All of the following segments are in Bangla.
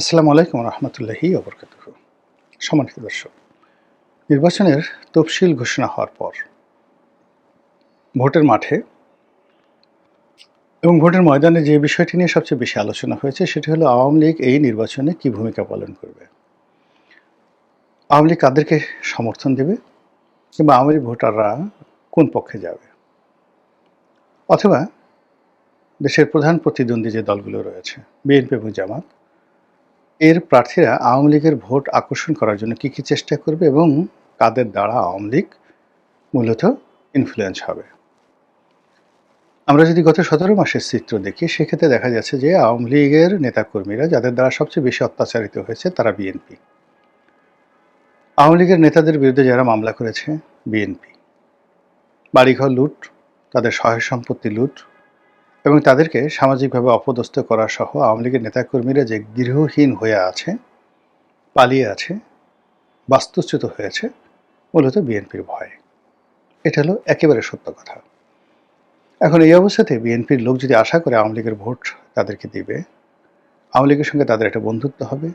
আসসালামু আলাইকুম রহমতুল্লাহি অবরকাত সম্মানিত দর্শক, নির্বাচনের তফসিল ঘোষণা হওয়ার পর ভোটের মাঠে এবং ভোটের ময়দানে যে বিষয়টি নিয়ে সবচেয়ে বেশি আলোচনা হয়েছে সেটি হলো আওয়ামী লীগ এই নির্বাচনে কি ভূমিকা পালন করবে? আওয়ামী লীগ কাদেরকে সমর্থন দেবে কিংবা আওয়ামী ভোটাররা কোন পক্ষে যাবে? অথবা দেশের প্রধান প্রতিদ্বন্দ্বী যে দলগুলো রয়েছে, বিএনপি এবং জামাত এর প্রার্থীরা আওয়ামী লীগের ভোট আকর্ষণ করার জন্য কী কী চেষ্টা করবে এবং কাদের দ্বারা আওয়ামী লীগ মূলত ইনফ্লুয়েন্স হবে? আমরা যদি গত সতেরো মাসের চিত্র দেখি, সেক্ষেত্রে দেখা যাচ্ছে যে আওয়ামী লীগের নেতাকর্মীরা যাদের দ্বারা সবচেয়ে বেশি অত্যাচারিত হয়েছে তারা বিএনপি আওয়ামী লীগের নেতাদের বিরুদ্ধে যারা মামলা করেছে বিএনপি বাড়িঘর লুট, তাদের সহায় সম্পত্তি লুট এবং তাদেরকে সামাজিকভাবে অপদস্থ করা সহ আওয়ামী লীগের নেতাকর্মীরা যে গৃহহীন হয়ে আছে, পালিয়ে আছে, বাস্তুচ্যুত হয়েছে মূলত বিএনপির ভয়। এটা হলো একেবারে সত্য কথা। এখন এই অবস্থাতে বিএনপির লোক যদি আশা করে আওয়ামী লীগের ভোট তাদেরকে দিবে, আওয়ামী লীগের সঙ্গে তাদের একটা বন্ধুত্ব হবে।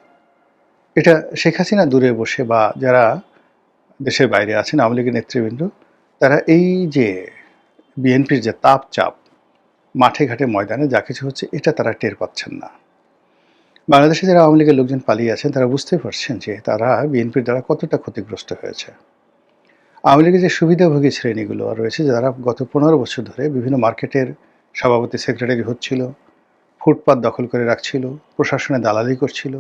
এটা শেখ হাসিনা দূরে বসে বা যারা দেশের বাইরে আছেন, আওয়ামী লীগের নেতৃবৃন্দ, তারা এই যে বিএনপির যে তাপ চাপ মাঠে ঘাটে ময়দানে যা কিছু হচ্ছে, এটা তারা টের পাচ্ছেন না। বাংলাদেশে যারা আওয়ামী লীগের লোকজন পালিয়ে আছেন, তারা বুঝতে পারছেন যে তারা বিএনপির দ্বারা কতটা ক্ষতিগ্রস্ত হয়েছে। আওয়ামী লীগের যে সুবিধাভোগী শ্রেণীগুলো রয়েছে, যারা গত পনেরো বছর ধরে বিভিন্ন মার্কেটের সভাপতি সেক্রেটারি হচ্ছিল, ফুটপাত দখল করে রাখছিল, প্রশাসনে দালালি করছিল,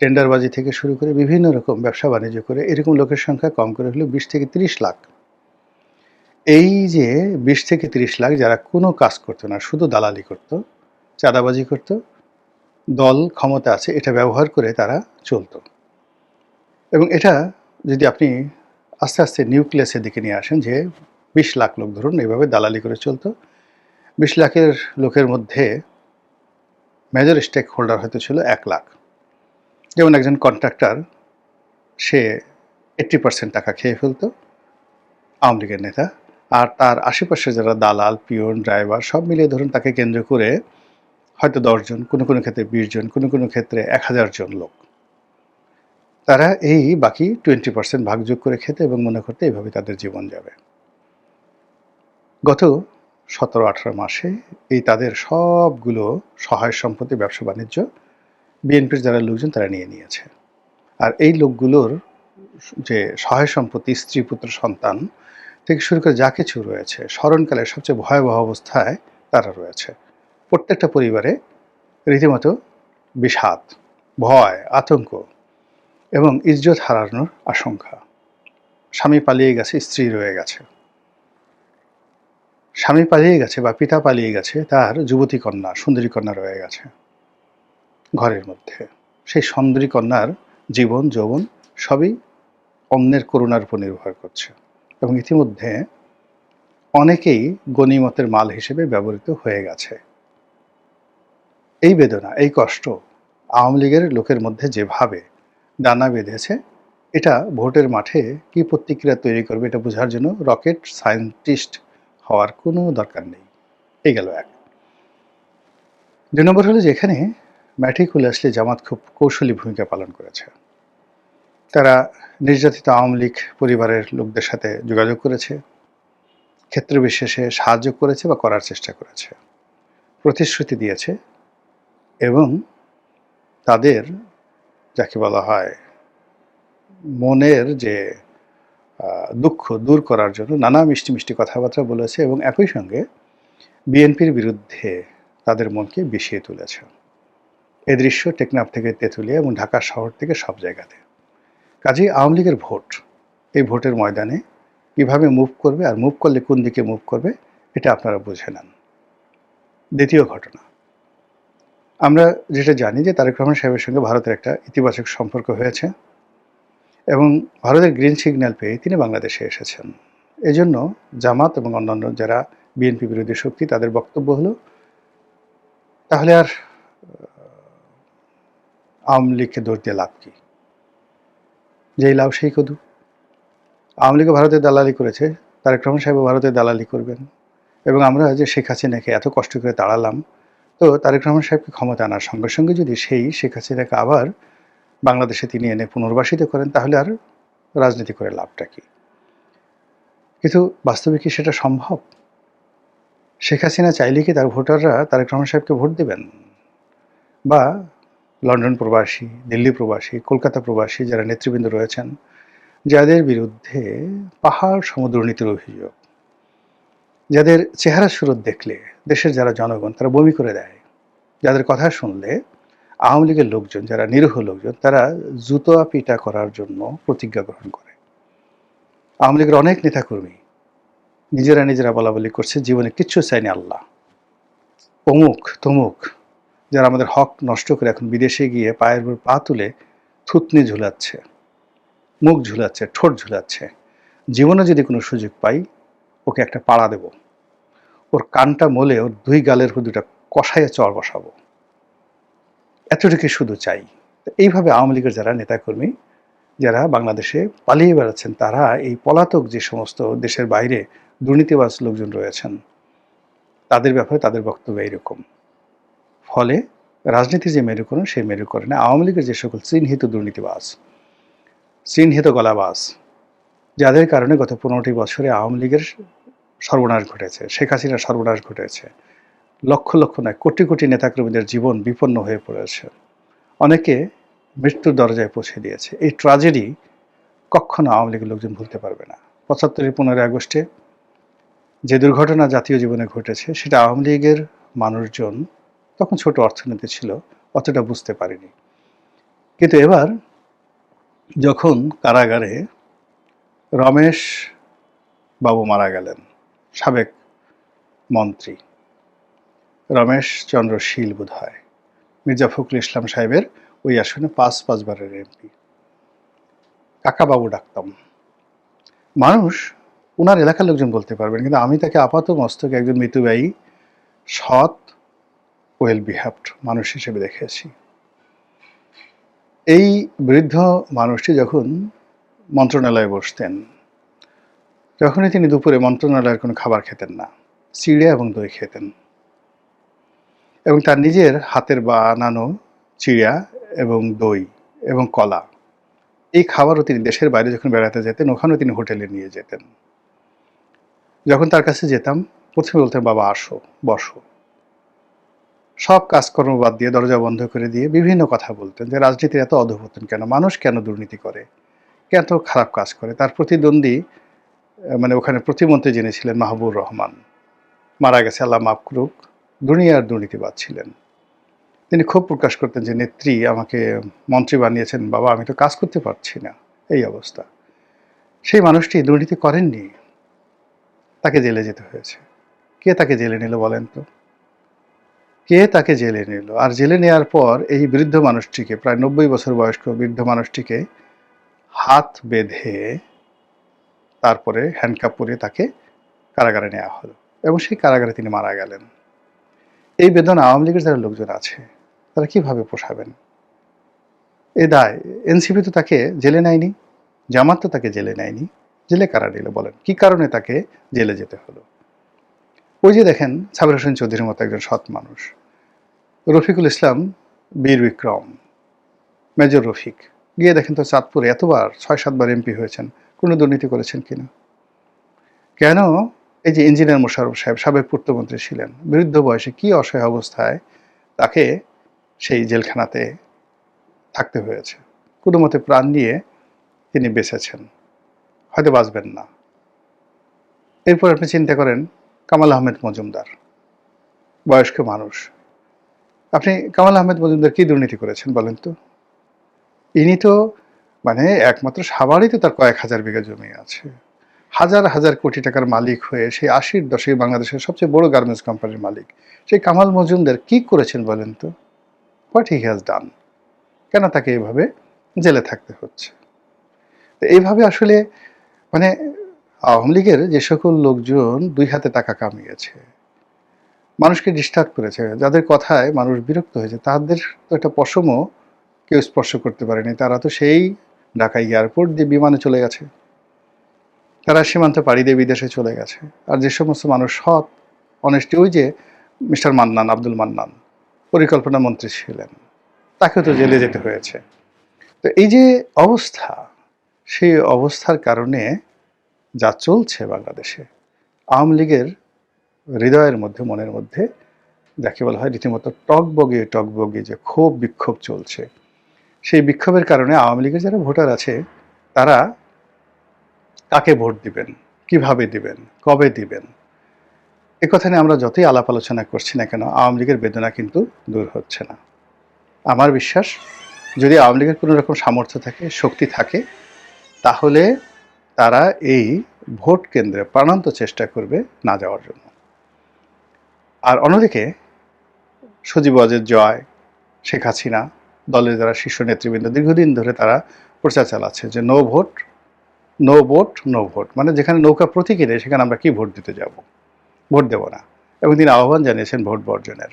টেন্ডারবাজি থেকে শুরু করে বিভিন্ন রকম ব্যবসা বাণিজ্য করে, এরকম লোকের সংখ্যা কম করে হলেও বিশ থেকে তিরিশ লাখ এই যে বিশ থেকে তিরিশ লাখ যারা কোনো কাজ করতো না, শুধু দালালি করতো, চাঁদাবাজি করতো, দল ক্ষমতা আছে, এটা ব্যবহার করে তারা চলতো। এবং এটা যদি আপনি আস্তে আস্তে নিউক্লিয়াসের দিকে নিয়ে আসেন যে বিশ লাখ লোক ধরুন এইভাবে দালালি করে চলতো, বিশ লাখের লোকের মধ্যে মেজর স্টেক হোল্ডার হয়তো ছিল এক লাখ। যেমন একজন কন্ট্রাক্টর সে এইট্টি পার্সেন্ট টাকা খেয়ে ফেলতো, আওয়ামী লীগের নেতা। আর তার আশেপাশে যারা দালাল পিয়ন ড্রাইভার, সব মিলিয়ে ধরুন তাকে কেন্দ্র করে হয়তো দশজন, কোনো কোনো ক্ষেত্রে বিশ জন কোনো কোনো ক্ষেত্রে এক হাজার জন লোক। তারা এই বাকি টোয়েন্টি পার্সেন্ট ভাগযোগ করে খেতে এবং মনে করতে এইভাবে তাদের জীবন যাবে। গত সতেরো আঠারো মাসে এই তাদের সবগুলো সহায় সম্পত্তি, ব্যবসা বাণিজ্য, বিএনপির যারা লোকজন তারা নিয়ে নিয়েছে। আর এই লোকগুলোর যে সহায় সম্পত্তি, স্ত্রী, পুত্র, সন্তান থেকে শুরু করে যা কিছু রয়েছে, স্মরণকালের সবচেয়ে ভয়াবহ অবস্থায় তারা রয়েছে। প্রত্যেকটা পরিবারে রীতিমতো বিষাদ, ভয়, আতঙ্ক এবং ইজ্জত হারানোর আশঙ্কা। স্বামী পালিয়ে গেছে, স্ত্রী রয়ে গেছে। স্বামী পালিয়ে গেছে বা পিতা পালিয়ে গেছে, তার যুবতী কন্যা, সুন্দরী কন্যা রয়ে গেছে ঘরের মধ্যে। সেই সুন্দরী কন্যার জীবন, যৌবন সবই অন্যের করুণার উপর নির্ভর করছে। এবং ইতিমধ্যে অনেকেই গণিমতের মাল হিসেবে ব্যবহৃত হয়ে গেছে। এই বেদনা, এই কষ্ট আওয়ামী লীগের লোকের মধ্যে যেভাবে ডানা বেঁধেছে, এটা ভোটের মাঠে কি প্রতিক্রিয়া তৈরি করবে এটা বোঝার জন্য রকেট সায়েন্টিস্ট হওয়ার কোনো দরকার নেই। এই গেল এক। দুই নম্বর হলো যে এখানে ম্যাট্রিকুলাসলি জামাত খুব কৌশলী ভূমিকা পালন করেছে। তারা নির্যাতিত আওয়ামী লীগ পরিবারের লোকদের সাথে যোগাযোগ করেছে, ক্ষেত্র বিশেষে সাহায্য করেছে বা করার চেষ্টা করেছে, প্রতিশ্রুতি দিয়েছে এবং তাদের, যাকে বলা হয়, মনের যে দুঃখ দূর করার জন্য নানা মিষ্টি মিষ্টি কথাবার্তা বলেছে এবং একই সঙ্গে বিএনপির বিরুদ্ধে তাদের মনকে বিষিয়ে তুলেছে। এ দৃশ্য টেকনাফ থেকে তেঁতুলিয়া এবং ঢাকা শহর থেকে সব জায়গাতে। কাজেই আওয়ামী লীগের ভোট। এই ভোটের ময়দানে কীভাবে মুভ করবে আর মুভ করলে কোন দিকে মুভ করবে, এটা আপনারা বুঝে নেন। দ্বিতীয় ঘটনা। আমরা যেটা জানি যে তারেক রহমান সাহেবের সঙ্গে ভারতের একটা ইতিবাচক সম্পর্ক হয়েছে এবং ভারতের গ্রিন সিগন্যাল পেয়ে তিনি বাংলাদেশে এসেছেন। এজন্য জামাত এবং অন্যান্য যারা বিএনপি বিরোধী শক্তি, তাদের বক্তব্য হলো, তাহলে আর আওয়ামী লীগকে দৌড় দিয়ে লাভ কী? যেই লাভ সেই কদু। আওয়ামী লীগও ভারতে দালালি করেছে, তারেক রহমান সাহেব ভারতে দালালি করবেন। এবং আমরা যে শেখ হাসিনাকে এত কষ্ট করে তাড়ালাম, তো তারেক রহমান সাহেবকে ক্ষমতা আনার সঙ্গে সঙ্গে যদি সেই শেখ হাসিনাকে আবার বাংলাদেশে তিনি এনে পুনর্বাসিত করেন, তাহলে আর রাজনীতি করে লাভটা কি? কিন্তু বাস্তবে কি সেটা সম্ভব? শেখ হাসিনা চাইলে কি তার ভোটাররা তারেক রহমান সাহেবকে ভোট দেবেন? বা লন্ডন প্রবাসী, দিল্লি প্রবাসী, কলকাতা প্রবাসী যারা নেতৃবৃন্দ রয়েছেন, যাদের বিরুদ্ধে পাহাড় সমুদ্রনীতির অভিযোগ, যাদের চেহারা সুরত দেখলে দেশের যারা জনগণ তারা বমি করে দেয়, যাদের কথা শুনলে আওয়ামী লীগের লোকজন যারা নিরীহ লোকজন তারা জুতোয়া পিটা করার জন্য প্রতিজ্ঞা গ্রহণ করে। আওয়ামী লীগের অনেক নেতাকর্মী নিজেরা নিজেরা বলা বলি করছে, জীবনে কিচ্ছু চায়নি আল্লাহ। অমুক, তমুক যারা আমাদের হক নষ্ট করে এখন বিদেশে গিয়ে পায়ের উপর পা তুলে থুতনি ঝুলাচ্ছে, মুখ ঝুলাচ্ছে, ঠোঁট ঝুলাচ্ছে, জীবনে যদি কোনো সুযোগ পাই, ওকে একটা পাড়া দেব। ওর কানটা মলে ওর দুই গালের উপর দুটা কষাইয়ে চর বসাবো। এতটুকু শুধু চাই। এইভাবে আওয়ামী লীগের যারা নেতাকর্মী, যারা বাংলাদেশে পালিয়ে বেড়াচ্ছেন, তারা এই পলাতক যে সমস্ত দেশের বাইরে দুর্নীতিবাজ লোকজন রয়েছেন, তাদের ব্যাপারে তাদের বক্তব্য এইরকম। ফলে রাজনীতি যে মেরুকরণ, সেই মেরুকরণে আওয়ামী লীগের যে সকল চিহ্নিত দুর্নীতিবাজ, চিহ্নিত গলাবাজ, যাদের কারণে গত পনেরোটি বছরে আওয়ামী লীগের সর্বনাশ ঘটেছে, শেখ হাসিনার সর্বনাশ ঘটেছে, লক্ষ লক্ষ নয়, কোটি কোটি নেতাকর্মীদের জীবন বিপন্ন হয়ে পড়েছে। অনেকে মৃত্যুর দরজায় পৌঁছে দিয়েছে। এই ট্রাজেডি কখনো আওয়ামী লীগের লোকজন ভুলতে পারবে না। পঁচাত্তরের পনেরোই আগস্টে যে দুর্ঘটনা জাতীয় জীবনে ঘটেছে, সেটা আওয়ামী লীগের মানুষজন তখন ছোট অর্থনীতি ছিল, অতটা বুঝতে পারিনি। কিন্তু এবার যখন কারাগারে রমেশ বাবু মারা গেলেন, সাবেক মন্ত্রী, রমেশ চন্দ্র শীল বোধ হয় মির্জা ফখরুল ইসলাম সাহেবের ওই আসনে পাঁচ পাঁচবারের এমপি। কাকাবাবু ডাকতাম। মানুষ ওনার এলাকার লোকজন বলতে পারবেন, কিন্তু আমি তাকে আপাত মস্তকে একজন মৃত্যুব্যয়ী সৎ ওয়েল বিহেভড মানুষ হিসেবে দেখেছি। এই বৃদ্ধ মানুষটি যখন মন্ত্রণালয়ে বসতেন যখনই তিনি দুপুরে মন্ত্রণালয়ের কোনো খাবার খেতেন না, চিড়ে এবং দই খেতেন। এবং তার নিজের হাতের বানানো চিড়া এবং দই এবং কলা, এই খাবারও তিনি দেশের বাইরে যখন বেড়াতে যেতেন, ওখানেও তিনি হোটেলে নিয়ে যেতেন। যখন তার কাছে যেতাম, প্রথমে বলতেন, বাবা, আসো, বসো। সব কাজকর্ম বাদ দিয়ে দরজা বন্ধ করে দিয়ে বিভিন্ন কথা বলতেন যে রাজনীতির এত অধপতন কেন? মানুষ কেন দুর্নীতি করে? কেন খারাপ কাজ করে? তার প্রতিদ্বন্দ্বী মানে ওখানে প্রতিমন্ত্রী যিনি ছিলেন মাহবুব রহমান, মারা গেছে, আল্লাহ মাফ করুক, দুনিয়ার দুর্নীতিবাদ ছিলেন। তিনি খুব প্রকাশ করতেন যে, নেত্রী, আমাকে মন্ত্রী বানিয়েছেন, বাবা, আমি তো কাজ করতে পারছি না। এই অবস্থা। সেই মানুষটি দুর্নীতি করেননি। তাকে জেলে যেতে হয়েছে। কে তাকে জেলে নিল বলেন তো? কে তাকে জেলে নিল? আর জেলে নেওয়ার পর এই বৃদ্ধ মানুষটিকে, প্রায় নব্বই বছর বয়স্ক বৃদ্ধ মানুষটিকে হাত বেঁধে তারপরে হ্যান্ডকাপ পরিয়ে তাকে কারাগারে নেওয়া হলো এবং সেই কারাগারে তিনি মারা গেলেন। এই বেদনা আওয়ামী লীগের যারা লোকজন আছে, তারা কীভাবে পোষাবেন? এ দায়, এনসিপি তো তাকে জেলে নেয়নি, জামাত তো তাকে জেলে নেয়নি, জেলে কারা নিল বলেন? কি কারণে তাকে জেলে যেতে হলো? ওই যে দেখেন সাবির হোসেন চৌধুরীর মতো একজন সৎ মানুষ। রফিকুল ইসলাম, বীর বিক্রম, মেজর রফিক। গিয়ে দেখেন তো চাঁদপুরে এতবার ছয়, সাতবার এমপি হয়েছেন, কোনো দুর্নীতি করেছেন কিনা? কেন? এই যে ইঞ্জিনিয়ার মোশারফ সাহেব, সাবেক পূর্তমন্ত্রী ছিলেন, বৃদ্ধ বয়সে কি অসহায় অবস্থায় তাকে সেই জেলখানাতে থাকতে হয়েছে। কোনো মতে প্রাণ নিয়ে তিনি বেঁচেছেন। হয়তো বাঁচবেন না। এরপর আপনি চিন্তা করেন কামাল আহমেদ মজুমদার, বয়স্ক মানুষ। আপনি কামাল আহমেদ মজুমদার কি দুর্নীতি করেছেন বলেন তো? ইনি তো মানে একমাত্র সাভারই তো তার কয়েক হাজার বিঘা জমি আছে। হাজার হাজার কোটি টাকার মালিক হয়ে সেই আশির দশকে বাংলাদেশের সবচেয়ে বড় গার্মেন্টস কোম্পানির মালিক। সেই কামাল মজুমদার কি করেছেন বলেন তো? হোয়াট হি হ্যাজ ডান কেন তাকে এইভাবে জেলে থাকতে হচ্ছে? তো এইভাবে আসলে মানে আওয়ামী লীগের যে সকল লোকজন দুই হাতে টাকা কামিয়েছে, মানুষকে ডিস্টার্ব করেছে, যাদের কথায় মানুষ বিরক্ত হয়েছে, তাদের তো একটা পশমও কেউ স্পর্শ করতে পারেনি। তারা তো সেই ঢাকা এয়ারপোর্ট দিয়ে বিমানে চলে গেছে। তারা সীমান্ত পাড়ি দিয়ে বিদেশে চলে গেছে। আর যে সমস্ত মানুষ সৎ অনেস্টি ওই যে মিস্টার মান্নান, আব্দুল মান্নান, পরিকল্পনা মন্ত্রী ছিলেন, তাকেও তো জেলে যেতে হয়েছে। তো এই যে অবস্থা, সেই অবস্থার কারণে যা চলছে বাংলাদেশে। আওয়ামী লীগের হৃদয়ের মধ্যে, মনের মধ্যে যাকে বলা হয় রীতিমতো টকবগে টকবগে যে ক্ষোভ, বিক্ষোভ চলছে। সেই বিক্ষোভের কারণে আওয়ামী লীগের যারা ভোটার আছে, তারা কাকে ভোট দিবেন? কীভাবে দিবেন? কবে দিবেন? এ কথা নিয়ে আমরা যতই আলাপ আলোচনা করছি না কেন, আওয়ামী লীগের বেদনা কিন্তু দূর হচ্ছে না। আমার বিশ্বাস, যদি আওয়ামী লীগের কোনো রকম সামর্থ্য থাকে, শক্তি থাকে, তাহলে তারা এই ভোট কেন্দ্রে প্রাণান্ত চেষ্টা করবে না যাওয়ার জন্য। আর অন্যদিকে সজীব অজের জয়, শেখ হাসিনা দলের যারা শীর্ষ নেতৃবৃন্দ, দীর্ঘদিন ধরে তারা প্রচার চালাচ্ছে যে no vote no vote no vote. মানে যেখানে নৌকা প্রতীকী নেই, সেখানে আমরা কি ভোট দিতে যাব? ভোট দেব না। এবং তিনি আহ্বান জানিয়েছেন ভোট বর্জনের।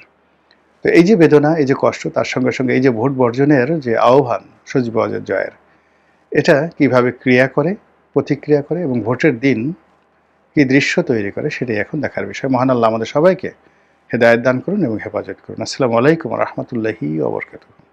তো এই যে বেদনা, এই যে কষ্ট, তার সঙ্গে সঙ্গে এই যে ভোট বর্জনের যে আহ্বান সজীব অজের জয়ের, এটা কীভাবে ক্রিয়া করে? প্রতিক্রিয়া করে এবং ভোটের দিন কি দৃশ্য তৈরি করে সেটাই এখন দেখার বিষয়। মহান আল্লাহ আমাদের সবাইকে হেদায়ত দান করুন এবং হেফাজত করুন। আসসালামু আলাইকুম রহমতুল্লাহি ওবরকাতুহ